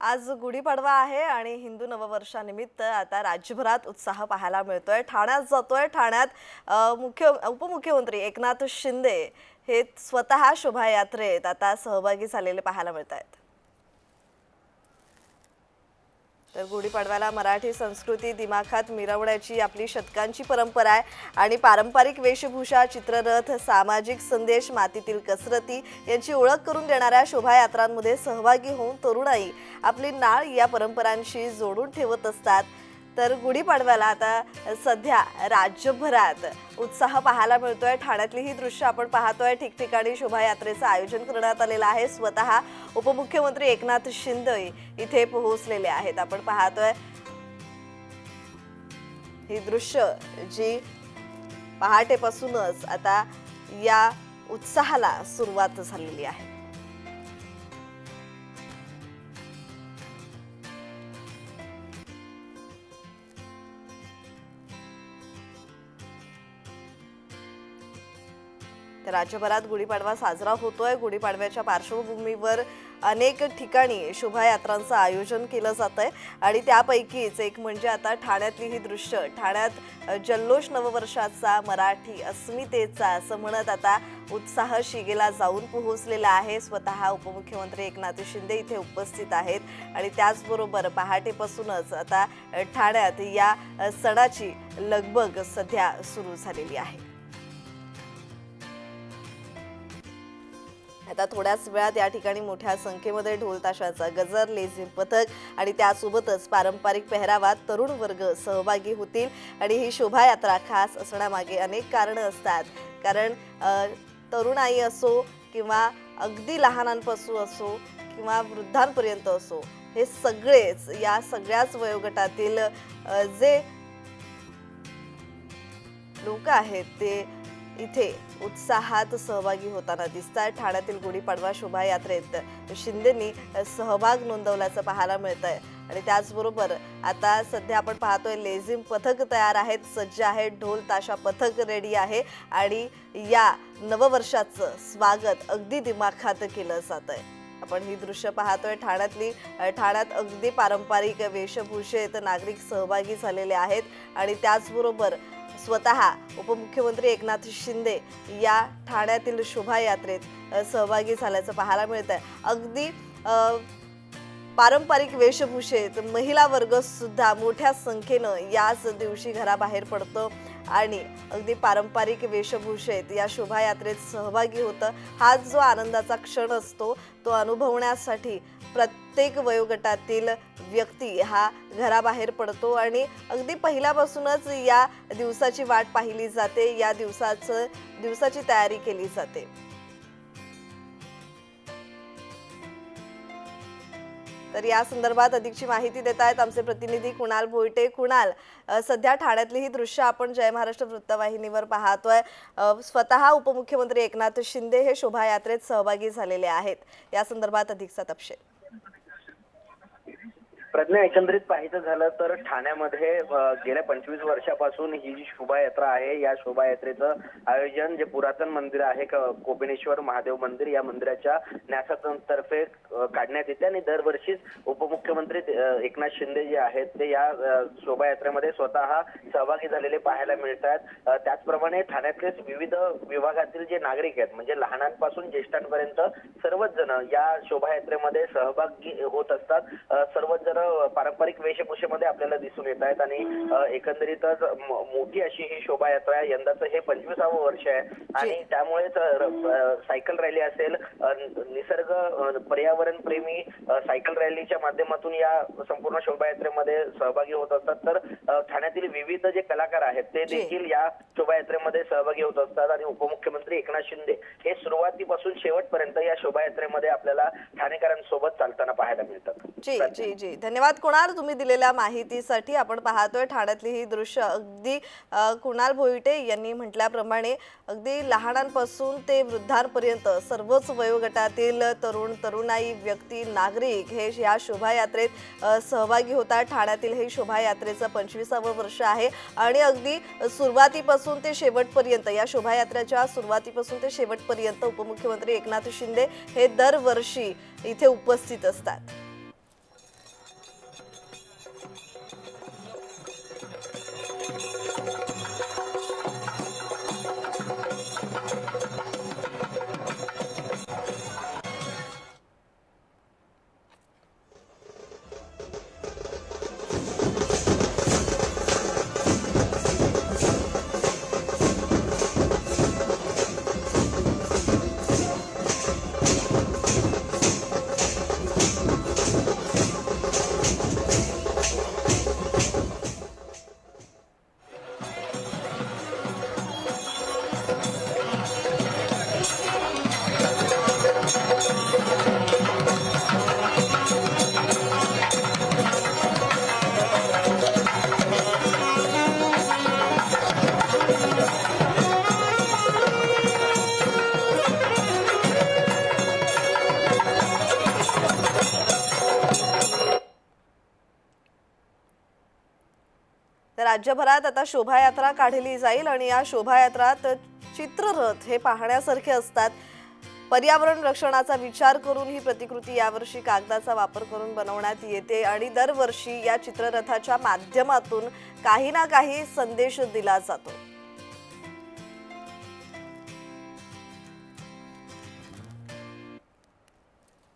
आज गुढीपाडवा आहे आणि हिंदू नववर्षानिमित्त आता राज्यभरात उत्साह पाहायला मिळतोय. ठाण्यात जातोय. ठाण्यात मुख्य उपमुख्यमंत्री एकनाथ शिंदे हे स्वतः शोभायात्रेत आता सहभागी झालेले पाहायला मिळत आहेत तर गुढीपाडव्याला मराठी संस्कृती दिमाखात मिरवण्याची आपली शतकांची परंपरा आहे. आणि पारंपरिक वेशभूषा चित्ररथ सामाजिक संदेश मातीतील कसरती यांची ओळख करून देणाऱ्या शोभायात्रांमध्ये सहभागी होऊन तरुणाई आपली नाळ या परंपरांशी जोडून ठेवत असतात. तर गुढीपाडव्याला आता सध्या राज्यभरात उत्साह पाहायला मिळतोय. ठाण्यातली ही दृश्य आपण पाहतोय. ठिकठिकाणी शोभायात्रेचं आयोजन करण्यात आलेलं आहे. स्वतः उपमुख्यमंत्री एकनाथ शिंदे इथे पोहोचलेले आहेत. आपण पाहतोय ही दृश्य जी पहाटेपासूनच आता या उत्साहाला सुरुवात झालेली आहे. राज्यभरात गुढीपाडवा साजरा होतोय. गुढीपाडव्याच्या पार्श्वभूमीवर अनेक ठिकाणी शोभायात्रांचं आयोजन केलं जात आहे आणि त्यापैकीच एक म्हणजे आता ठाण्यातली ही दृश्य. ठाण्यात जल्लोष नववर्षाचा मराठी अस्मितेचा असं म्हणत आता उत्साह शिगेला जाऊन पोहोचलेला आहे. स्वतः उपमुख्यमंत्री एकनाथ शिंदे इथे उपस्थित आहेत. आणि त्याचबरोबर पहाटेपासूनच आता ठाण्यात या सणाची लगबग सध्या सुरू झालेली आहे. आता थोड्याच वेळात या ठिकाणी मोठ्या संख्येमध्ये ढोलताशाचा गजर लेझिम पथक आणि त्यासोबतच पारंपरिक पेहरावात तरुण वर्ग सहभागी होतील. आणि ही शोभायात्रा खास असण्यामागे अनेक कारणं असतात. कारण तरुणाई असो किंवा अगदी लहानांपासून असो किंवा वृद्धांपर्यंत असो हे सगळेच या सगळ्याच वयोगटातील जे लोक आहेत ते इथे उत्साहात सहभागी होताना दिसत आहे ठाण्यातील गुढीपाडवा शोभायात्रेत शिंदेनी सहभाग नोंदवल्याचं पाहायला मिळत आहे आणि त्याचबरोबर आता सध्या आपण पाहतोय लेझिम पथक तयार आहेत. सज्ज आहेत ढोल ताशा पथक रेडी आहे. आणि या नववर्षाचं स्वागत अगदी दिमाखात केलं जात आहे आपण ही दृश्य पाहतोय. ठाण्यातली ठाण्यात अगदी पारंपरिक वेशभूषेत नागरिक सहभागी झालेले आहेत. आणि त्याचबरोबर स्वतः उपमुख्यमंत्री एकनाथ शिंदे या ठाण्यातील शोभायात्रेत सहभागी झाल्याचं पाहायला मिळत आहे अगदी पारंपरिक वेशभूषेत महिला वर्ग सुद्धा मोठ्या संख्येनं याच दिवशी घराबाहेर पडतो आणि अगदी पारंपरिक वेशभूषेत या शोभायात्रेत सहभागी होतं. हा जो आनंदाचा क्षण असतो तो अनुभवण्यासाठी प्रत्येक वयोगटातील व्यक्ती हा घराबाहेर पडतो आणि अगदी पहिल्यापासूनच या दिवसाची वाट पाहिली जाते या दिवसाचं दिवसाची तयारी केली जाते. तर या संदर्भात अधिकची माहिती देत आहेत आमचे प्रतिनिधी कुणाल भोईटे. कुणाल सध्या ठाण्यातली ही दृश्य आपण जय महाराष्ट्र वृत्तवाहिनीवर पाहतोय. स्वतः उपमुख्यमंत्री एकनाथ शिंदे हे शोभायात्रेत सहभागी झालेले आहेत. या संदर्भात अधिकचा तपशील. प्रज्ञा एकंदरीत पाहायचं झालं तर ठाण्यामध्ये गेल्या पंचवीस वर्षापासून ही जी शोभायात्रा आहे या शोभायात्रेचं आयोजन जे पुरातन मंदिर आहे कोपिनेश्वर महादेव मंदिर या मंदिराच्या न्यासातर्फे काढण्यात येते आणि दरवर्षीच उपमुख्यमंत्री एकनाथ शिंदे जे आहेत ते या शोभायात्रेमध्ये स्वतः सहभागी झालेले पाहायला मिळतात. त्याचप्रमाणे ठाण्यातलेच विविध विभागातील जे नागरिक आहेत म्हणजे लहानांपासून ज्येष्ठांपर्यंत सर्वच जण या शोभायात्रेमध्ये सहभागी होत असतात. सर्वच जण पारंपरिक वेशभूषेमध्ये आपल्याला दिसून येत आहेत आणि एकंदरीतच मोठी अशी ही शोभायात्रा. यंदाचं हे पंचवीसावं वर्ष आहे आणि त्यामुळेच सायकल रॅली असेल निसर्ग पर्यावरण प्रेमी सायकल रॅलीच्या माध्यमातून या संपूर्ण शोभायात्रेमध्ये सहभागी होत असतात तर ठाण्यातील विविध जे कलाकार आहेत ते. देखील या शोभायात्रेमध्ये सहभागी होत असतात आणि उपमुख्यमंत्री एकनाथ शिंदे हे सुरुवातीपासून शेवटपर्यंत या शोभायात्रेमध्ये आपल्याला ठाणेकरांसोबत चालताना पाहायला मिळतात जी जी जी. धन्यवाद कुणाल. तुम्ही दिलेल्या माहितीसाठी आपण पाहतोय ठाण्यातली ही दृश्य. अगदी कुणाल भोईटे यांनी म्हटल्याप्रमाणे अगदी लहानांपासून ते वृद्धांपर्यंत सर्वच वयोगटातील तरुण तरुणाई व्यक्ती नागरिक हे या शोभायात्रेत सहभागी होतात. ठाण्यातील हे शोभायात्रेचं पंचवीसावं वर्ष आहे. आणि अगदी सुरुवातीपासून ते शेवटपर्यंत या शोभायात्रेच्या सुरुवातीपासून ते शेवटपर्यंत उपमुख्यमंत्री एकनाथ शिंदे हे दरवर्षी इथे उपस्थित असतात. तर राज्यभरात आता शोभायात्रा काढली जाईल आणि या शोभायात्रात चित्ररथ हे पाहण्यासारखे असतात. पर्यावरण रक्षणाचा विचार करून ही प्रतिकृती यावर्षी कागदाचा वापर करून बनवण्यात येते आणि दरवर्षी या चित्ररथाच्या माध्यमातून काही ना काही संदेश दिला जातो.